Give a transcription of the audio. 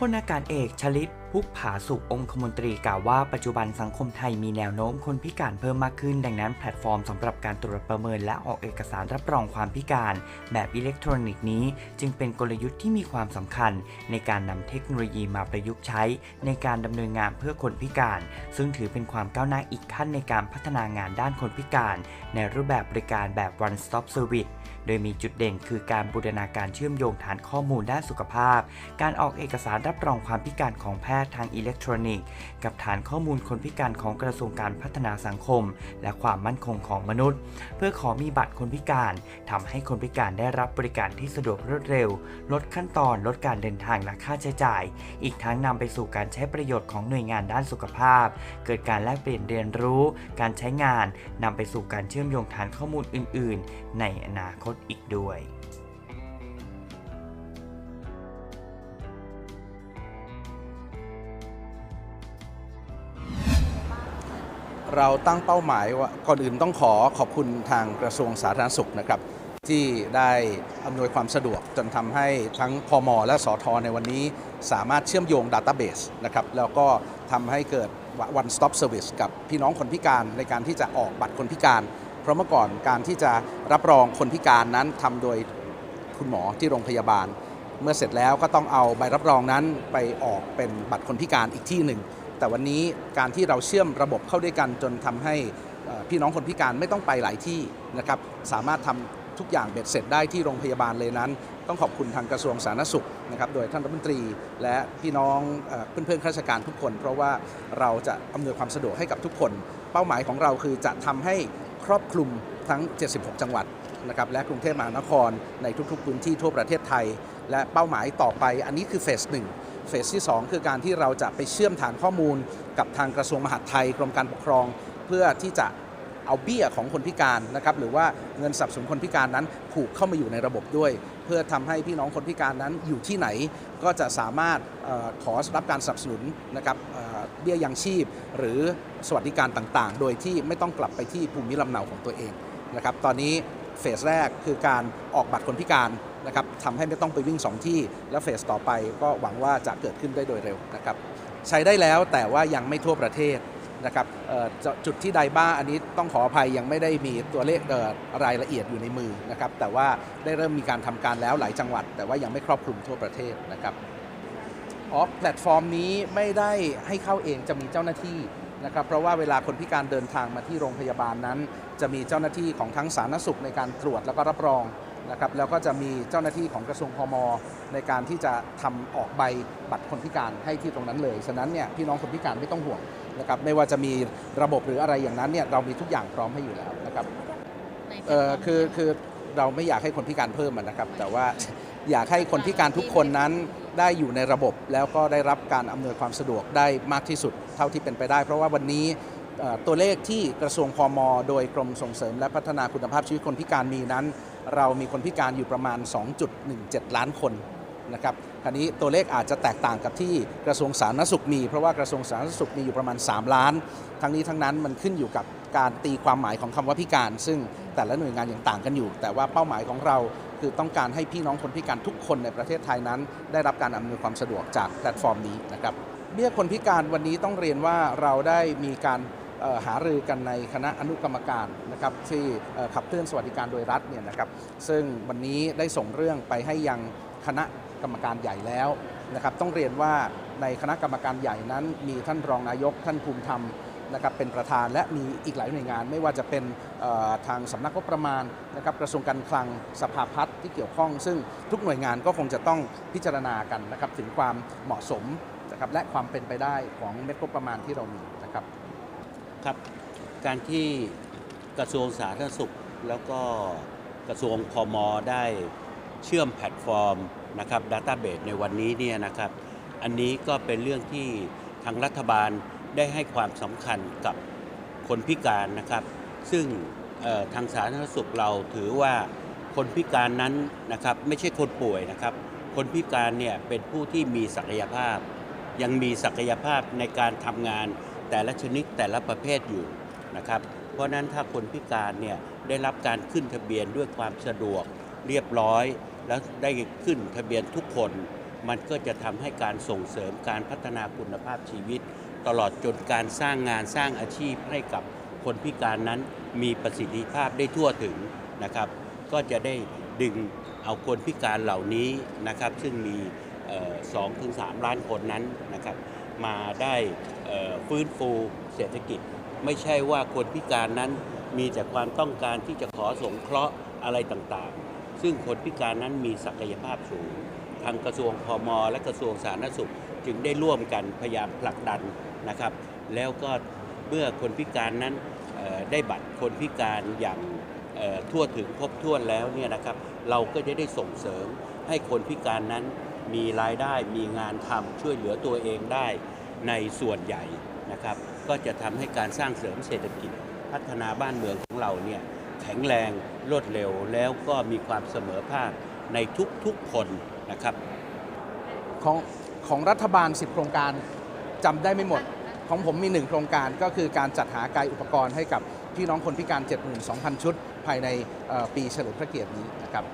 พลอากาศเอกชลิต พุกผาสุของคมนตรีกล่าวว่าปัจจุบันสังคมไทยมีแนวโน้มคนพิการเพิ่มมากขึ้น ดังนั้นแพลตฟอร์มสำหรับการตรวจประเมินและออกเอกสารรับรองความพิการ แบบอิเล็กทรอนิกส์นี้ จึงเป็นกลยุทธ์ที่มีความสำคัญ ในการนำเทคโนโลยีมาประยุกต์ใช้ ในการดำเนินงานเพื่อคนพิการ ซึ่งถือเป็นความก้าวหน้าอีกขั้นในการพัฒนางานด้านคนพิการ ในรูปแบบบริการแบบ one stop service โดยมีจุดเด่นคือการบูรณาการเชื่อมโยงฐานข้อมูลด้านสุขภาพ การออกเอกสารรับรองความพิการของแพทย์ทางอิเล็กทรอนิกส์ กับฐานข้อมูลคนพิการของกระทรวงการพัฒนาสังคม และความมั่นคงของมนุษย์ เพื่อขอมีบัตรคนพิการทำให้คนพิการได้รับบริการที่สะดวกรวดเร็ว ลดขั้นตอนลดการเดินทางและค่าใช้จ่าย อีกทั้งนำไปสู่การใช้ประโยชน์ของหน่วยงานด้านสุขภาพ เกิดการแลกเปลี่ยนเรียนรู้ การใช้งานนำไปสู่การเชื่อมโยงฐานข้อมูลอื่น ๆ ในอนาคตอีกด้วย เราตั้งเป้าหมายว่าก่อนอื่นต้องขอขอบคุณทางกระทรวงสาธารณสุขนะครับ ที่ได้อำนวยความสะดวกจนทำให้ทั้งพมและสอทในวันนี้ สามารถเชื่อมโยง Database นะครับแล้วก็ทำให้เกิด one stop service กับพี่น้องคนพิการในการที่จะออกบัตรคนพิการ เพราะเมื่อก่อนการที่จะรับรองคนพิการนั้นทำโดยคุณหมอที่โรงพยาบาล เมื่อเสร็จแล้วก็ต้องเอาใบรับรองนั้นไปออกเป็นบัตรคนพิการอีกที่หนึ่ง แต่วันนี้การที่เราเชื่อมระบบเข้าด้วยกันจนทำให้พี่น้องคนพิการไม่ต้องไปหลายที่นะครับสามารถทำทุกอย่างเบ็ดเสร็จได้ที่โรงพยาบาลเลยนั้น ต้องขอบคุณทางกระทรวงสาธารณสุขนะครับโดยท่านรัฐมนตรี และพี่น้องเอ่อนเพื่อนข้าราชการทุกคน เพราะว่าเราจะอำนวยความสะดวกให้กับทุกคน เป้าหมายของเราคือจะทำให้ครอบคลุมทั้ง 76 จังหวัดนะครับและกรุงเทพมหานครในทุกๆพื้นที่ทั่วประเทศไทย และเป้าหมายต่อไปอันนี้คือเฟสหนึ่ง เฟสที่ 2 คือการที่เราจะไปเชื่อมฐานข้อมูลกับทางกระทรวงมหาดไทยกรมการปกครอง เพื่อที่จะเอาเบี้ยของคนพิการนะครับหรือว่าเงินสนับสนุนคนพิการนั้นผูกเข้ามาอยู่ในระบบด้วย เพื่อทำให้พี่น้องคนพิการนั้นอยู่ที่ไหน ก็จะสามารถออขอรับการสนับสนุนนะครับเเบี้ยยังชีพ หรือสวัสดิการต่างๆ โดยที่ไม่ต้องกลับไปที่ภูมิลำเนาของตัวเองนะครับตอนนี้เฟสแรกคือการออกบัตรคนพิการ นะครับทำให้ไม่ต้องไปวิ่ง 2 ที่ แล้วเฟสต่อไปก็หวังว่าจะเกิดขึ้นได้โดยเร็วนะครับใช้ได้แล้วแต่ว่ายังไม่ทั่วประเทศนะครับจุดที่ใดบ้างอันนี้ต้องขออภัยยังไม่ได้มีตัวเลขเอ่อรายละเอียดอยู่ในมือนะครับแต่ว่าได้เริ่มมีการทำการแล้วหลายจังหวัด แต่ว่ายังไม่ครอบคลุมทั่วประเทศนะครับอ๋อแพลตฟอร์มนี้ไม่ได้ให้เข้าเองจะมีเจ้าหน้าที่นะครับเพราะว่าเวลาคนพิการเดินทางมาที่โรงพยาบาลนั้น จะมีเจ้าหน้าที่ของทั้งสาธารณสุขในการตรวจแล้วก็รับรอง นะครับแล้วก็จะมีเจ้าหน้าที่ของกระทรวงพม ในการที่จะทำออกใบบัตรคนพิการให้ที่ตรงนั้นเลย ฉะนั้นเนี่ยพี่น้องคนพิการไม่ต้องห่วงนะครับไม่ว่าจะมีระบบหรืออะไรอย่างนั้นเนี่ยเรามีทุกอย่างพร้อมให้อยู่แล้วนะครับเออคือคือเราไม่อยากให้คนพิการเพิ่มนะครับ แต่ว่าอยากให้คนพิการทุกคนนั้นได้อยู่ในระบบแล้วก็ได้รับการอำนวยความสะดวกได้มากที่สุดเท่าที่เป็นไปได้ เพราะว่าวันนี้ตัวเลขที่กระทรวงพม โดยกรมส่งเสริมและพัฒนาคุณภาพชีวิตคนพิการมีนั้น เรามีคนพิการอยู่ประมาณ 2.17 ล้านคนนะครับคราวนี้ตัวเลขอาจจะแตกต่างกับที่กระทรวงสาธารณสุขมี เพราะว่ากระทรวงสาธารณสุขมีอยู่ประมาณ 3 ล้าน ทั้งนี้ทั้งนั้นมันขึ้นอยู่กับการตีความหมายของคำว่าพิการ ซึ่งแต่ละหน่วยงานอย่างต่างกันอยู่ แต่ว่าเป้าหมายของเราคือต้องการให้พี่น้องคนพิการทุกคนในประเทศไทยนั้น ได้รับการอำนวยความสะดวกจากแพลตฟอร์มนี้นะครับเบี้ยคนพิการวันนี้ต้องเรียนว่าเราได้มีการ หารือกันในคณะอนุกรรมการนะครับที่ขับเคลื่อนสวัสดิการโดยรัฐเนี่ยนะครับซึ่งวันนี้ได้ส่งเรื่องไปให้ยังคณะกรรมการใหญ่แล้วนะครับต้องเรียนว่าในคณะกรรมการใหญ่นั้น มีท่านรองนายกท่านภูมิธรรมนะครับเป็นประธานและมีอีกหลายหน่วยงาน ไม่ว่าจะเป็นทางสำนักงบประมาณนะครับกระทรวงการคลังสภาพัฒน์ที่เกี่ยวข้อง ซึ่งทุกหน่วยงานก็คงจะต้องพิจารณากันนะครับถึงความเหมาะสมนะครับและความเป็นไปได้ของเม็ดงบประมาณที่เรามีนะครับ ครับ การที่กระทรวงสาธารณสุข แล้วก็กระทรวงพมได้เชื่อมแพลตฟอร์มนะครับดัตต้าเบสในวันนี้เนี่ยนะครับ อันนี้ก็เป็นเรื่องที่ทางรัฐบาลได้ให้ความสำคัญกับคนพิการนะครับ ซึ่งทางสาธารณสุขเราถือว่าคนพิการนั้นนะครับไม่ใช่คนป่วยนะครับ คนพิการเนี่ยเป็นผู้ที่มีศักยภาพ ยังมีศักยภาพในการทำงาน แต่ละชนิดแต่ละประเภทอยู่นะครับ เพราะนั้นถ้าคนพิการเนี่ยได้รับการขึ้นทะเบียนด้วยความสะดวกเรียบร้อย แล้วได้ขึ้นทะเบียนทุกคน มันก็จะทำให้การส่งเสริมการพัฒนาคุณภาพชีวิต ตลอดจนการสร้างงานสร้างอาชีพให้กับคนพิการนั้นมีประสิทธิภาพได้ทั่วถึงนะครับ ก็จะได้ดึงเอาคนพิการเหล่านี้นะครับ ซึ่งมีสองถึงสามล้านคนนั้นนะครับ มาได้ฟื้นฟูเศรษฐกิจ ไม่ใช่ว่าคนพิการนั้นมีแต่ความต้องการที่จะขอสงเคราะห์อะไรต่างๆ ซึ่งคนพิการนั้นมีศักยภาพสูง ทางกระทรวงพมและกระทรวงสาธารณสุข จึงได้ร่วมกันพยายามผลักดันนะครับ แล้วก็เมื่อคนพิการนั้นได้บัตรคนพิการอย่างทั่วถึงครบถ้วนแล้วเนี่ยนะครับ เราก็จะได้ส่งเสริมให้คนพิการนั้น มีรายได้มีงานทำช่วยเหลือตัวเองได้ในส่วนใหญ่นะครับ ก็จะทำให้การสร้างเสริมเศรษฐกิจ พัฒนาบ้านเมืองของเราเนี่ยแข็งแรงรวดเร็วแล้วก็มีความเสมอภาคในทุกๆคนนะครับ ของของรัฐบาล 10 โครงการจำได้ไม่หมด ของผมมี 1 โครงการก็คือการจัดหากายอุปกรณ์ให้กับพี่น้องคนพิการ 72,000 ชุด ภายในปีเฉลิมพระเกียรตินี้นะครับ